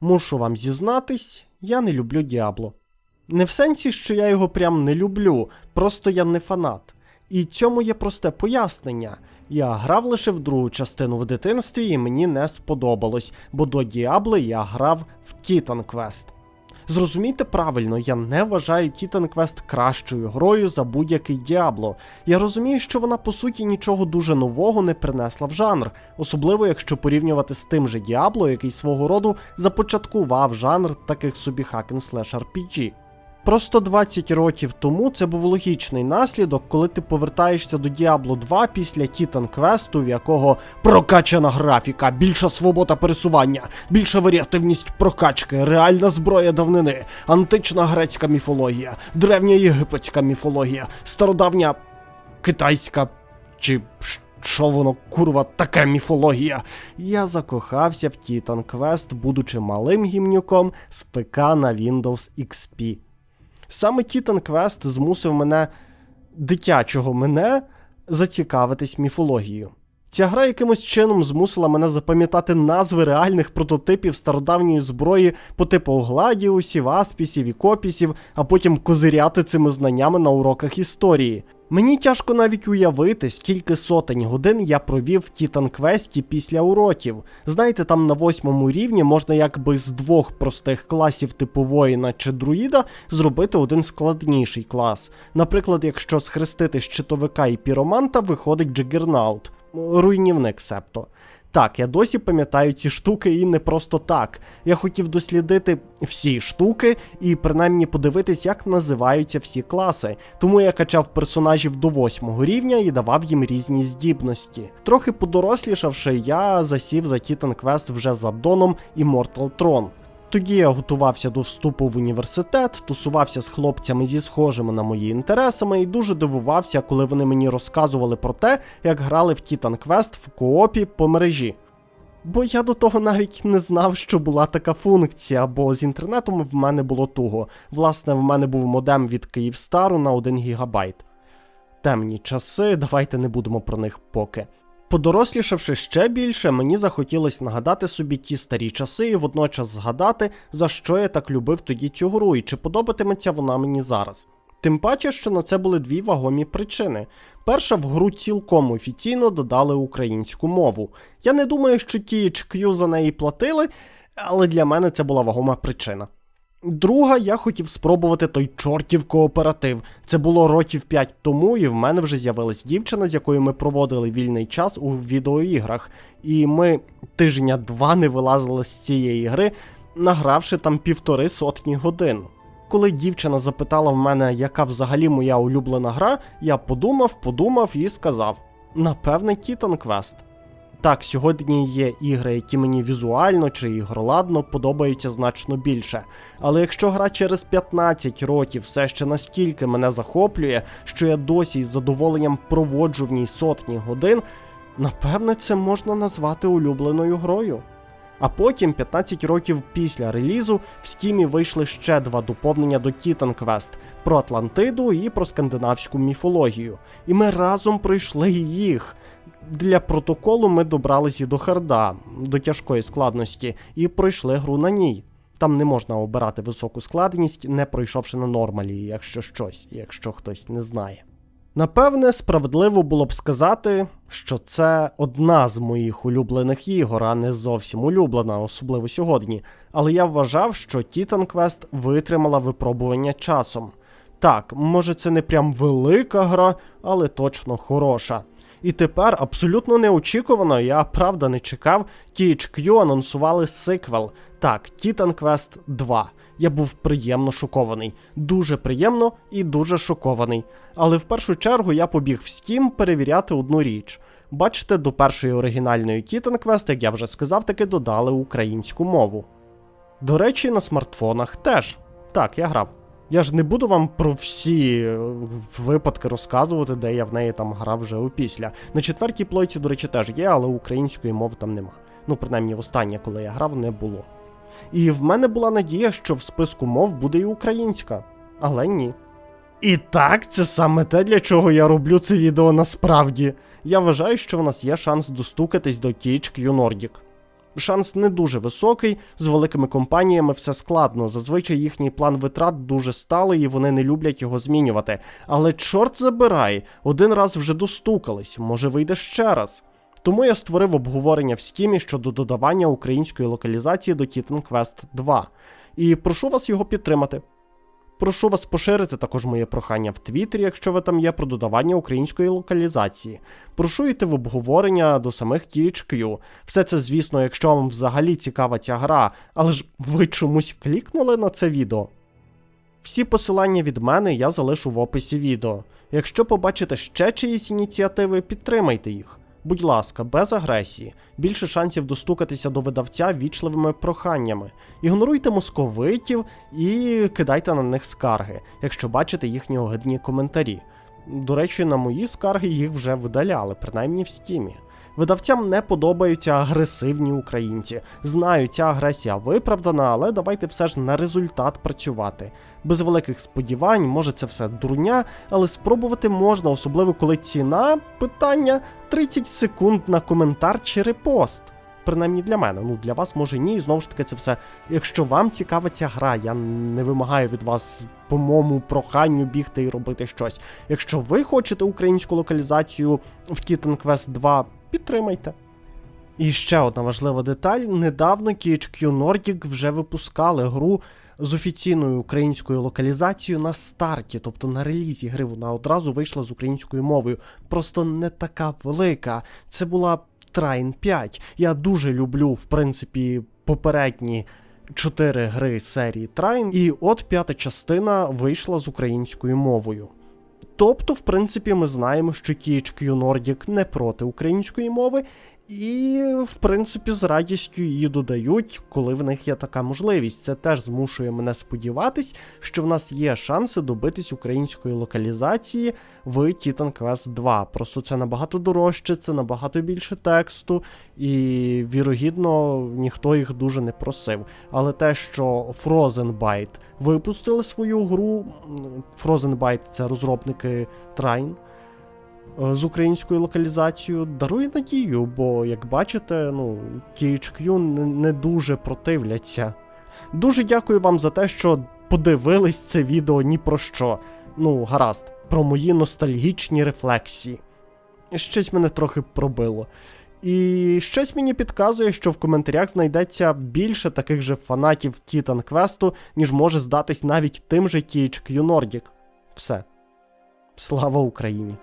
Мушу вам зізнатись, я не люблю Діабло. Не в сенсі, що я його прям не люблю, просто я не фанат. І цьому є просте пояснення. Я грав лише в другу частину в дитинстві, і мені не сподобалось, бо до Діабли я грав в Titan Quest. Зрозумійте правильно, я не вважаю Titan Quest кращою грою за будь-який Діабло. Я розумію, що вона по суті нічого дуже нового не принесла в жанр, особливо якщо порівнювати з тим же Діабло, який свого роду започаткував жанр таких собі slash RPG. Просто 20 років тому це був логічний наслідок, коли ти повертаєшся до Diablo 2 після Titan Quest, в якого прокачана графіка, більша свобода пересування, більша варіативність прокачки, реальна зброя давнини, антична грецька міфологія, древня єгипетська міфологія, стародавня китайська чи що воно курва таке міфологія. Я закохався в Titan Quest, будучи малим гімнюком з ПК на Windows XP. Саме Titan Quest змусив мене, дитячого мене, зацікавитись міфологією. Ця гра якимось чином змусила мене запам'ятати назви реальних прототипів стародавньої зброї по типу Гладіусів, Аспісів і Копісів, а потім козиряти цими знаннями на уроках історії. Мені тяжко навіть уявити, скільки сотень годин я провів в Тітан Квесті після уроків. Знаєте, там на восьмому рівні можна якби з двох простих класів типу воїна чи друїда зробити один складніший клас. Наприклад, якщо схрестити щитовика і піроманта, виходить Джигернаут, руйнівник септо. Так, я досі пам'ятаю ці штуки і не просто так. Я хотів дослідити всі штуки і принаймні подивитись, як називаються всі класи. Тому я качав персонажів до восьмого рівня і давав їм різні здібності. Трохи подорослішавши, я засів за Titan Quest вже за Доном і Mortal Throne. Тоді я готувався до вступу в університет, тусувався з хлопцями зі схожими на мої інтересами і дуже дивувався, коли вони мені розказували про те, як грали в Titan Quest в коопі по мережі. Бо я до того навіть не знав, що була така функція, бо з інтернетом в мене було туго. Власне, в мене був модем від Київстару на 1 гігабайт. Темні часи, давайте не будемо про них поки. Подорослішавши ще більше, мені захотілося нагадати собі ті старі часи і водночас згадати, за що я так любив тоді цю гру і чи подобатиметься вона мені зараз. Тим паче, що на це були дві вагомі причини. Перша, в гру цілком офіційно додали українську мову. Я не думаю, що THQ за неї платили, але для мене це була вагома причина. Друга, я хотів спробувати той чортів кооператив. Це було років 5 тому, і в мене вже з'явилась дівчина, з якою ми проводили вільний час у відеоіграх. І ми тижня два не вилазили з цієї гри, награвши там півтори сотні годин. Коли дівчина запитала в мене, яка взагалі моя улюблена гра, я подумав, подумав і сказав: напевне, Titan Quest. Так, сьогодні є ігри, які мені візуально чи ігроладно подобаються значно більше. Але якщо гра через 15 років все ще настільки мене захоплює, що я досі із задоволенням проводжу в ній сотні годин, напевне, це можна назвати улюбленою грою. А потім, 15 років після релізу, в Стімі вийшли ще два доповнення до Titan Quest про Атлантиду і про скандинавську міфологію. І ми разом пройшли їх. Для протоколу ми добралися до харда, до тяжкої складності, і пройшли гру на ній. Там не можна обирати високу складність, не пройшовши на нормалі, якщо щось, якщо хтось не знає. Напевне, справедливо було б сказати, що це одна з моїх улюблених ігор, а не зовсім улюблена, особливо сьогодні. Але я вважав, що Titan Quest витримала випробування часом. Так, може це не прям велика гра, але точно хороша. І тепер абсолютно неочікувано, я правда не чекав. THQ анонсували сиквел. Так, Titan Quest 2. Я був приємно шокований, дуже приємно і дуже шокований. Але в першу чергу я побіг в Steam перевіряти одну річ. Бачите, до першої оригінальної Titan Quest, як я вже сказав, таки додали українську мову. До речі, на смартфонах теж. Так, я грав. Я ж не буду вам про всі е, випадки розказувати, де я в неї там грав вже опісля. На четвертій плойці, до речі, теж є, але української мови там нема. Ну, принаймні, останнє, коли я грав, не було. І в мене була надія, що в списку мов буде і українська, але ні. І так, це саме те, для чого я роблю це відео насправді. Я вважаю, що в нас є шанс достукатись до THQ Nordic. Шанс не дуже високий. З великими компаніями все складно. Зазвичай їхній план витрат дуже сталий і вони не люблять його змінювати. Але чорт забирай, один раз вже достукались, може вийде ще раз. Тому я створив обговорення в стімі щодо додавання української локалізації до Titan Quest 2. І прошу вас його підтримати. Прошу вас поширити також моє прохання в Твіттері, якщо ви там є, про додавання української локалізації. Прошу йти в обговорення до самих THQ. Все це, звісно, якщо вам взагалі цікава ця гра, але ж ви чомусь клікнули на це відео. Всі посилання від мене я залишу в описі відео. Якщо побачите ще чиїсь ініціативи, підтримайте їх. Будь ласка, без агресії, більше шансів достукатися до видавця вічливими проханнями. Ігноруйте московитів і кидайте на них скарги, якщо бачите їхні огидні коментарі. До речі, на мої скарги їх вже видаляли, принаймні в стімі. Видавцям не подобаються агресивні українці. Знаю, ця агресія виправдана, але давайте все ж на результат працювати. Без великих сподівань, може це все дурня, але спробувати можна, особливо коли ціна питання 30 секунд на коментар чи репост. Принаймні для мене, ну для вас може ні, і знову ж таки це все. Якщо вам цікава ця гра, я не вимагаю від вас по моєму проханню бігти і робити щось. Якщо ви хочете українську локалізацію в Titan Quest 2, підтримайте. І ще одна важлива деталь: недавно THQ Nordic вже випускали гру з офіційною українською локалізацією на старті, тобто на релізі гри вона одразу вийшла з українською мовою. Просто не така велика. Це була Train 5. Я дуже люблю, в принципі, попередні. Чотири гри серії Train, і от п'ята частина вийшла з українською мовою. Тобто, в принципі, ми знаємо, що THQ Nordic не проти української мови, і, в принципі, з радістю її додають, коли в них є така можливість. Це теж змушує мене сподіватись, що в нас є шанси добитись української локалізації в Titan Quest 2. Просто це набагато дорожче, це набагато більше тексту, і вірогідно ніхто їх дуже не просив. Але те, що Frozen Byte випустили свою гру, Frozen Byte це розробники Trine, з українською локалізацією дарує надію, бо, як бачите, ну, THQ не, дуже противляться. Дуже дякую вам за те, що подивились це відео ні про що. Ну, гаразд, про мої ностальгічні рефлексії. Щось мене трохи пробило. І щось мені підказує, що в коментарях знайдеться більше таких же фанатів Titan Quest, ніж може здатись навіть тим же THQ Nordic. Все. Слава Україні!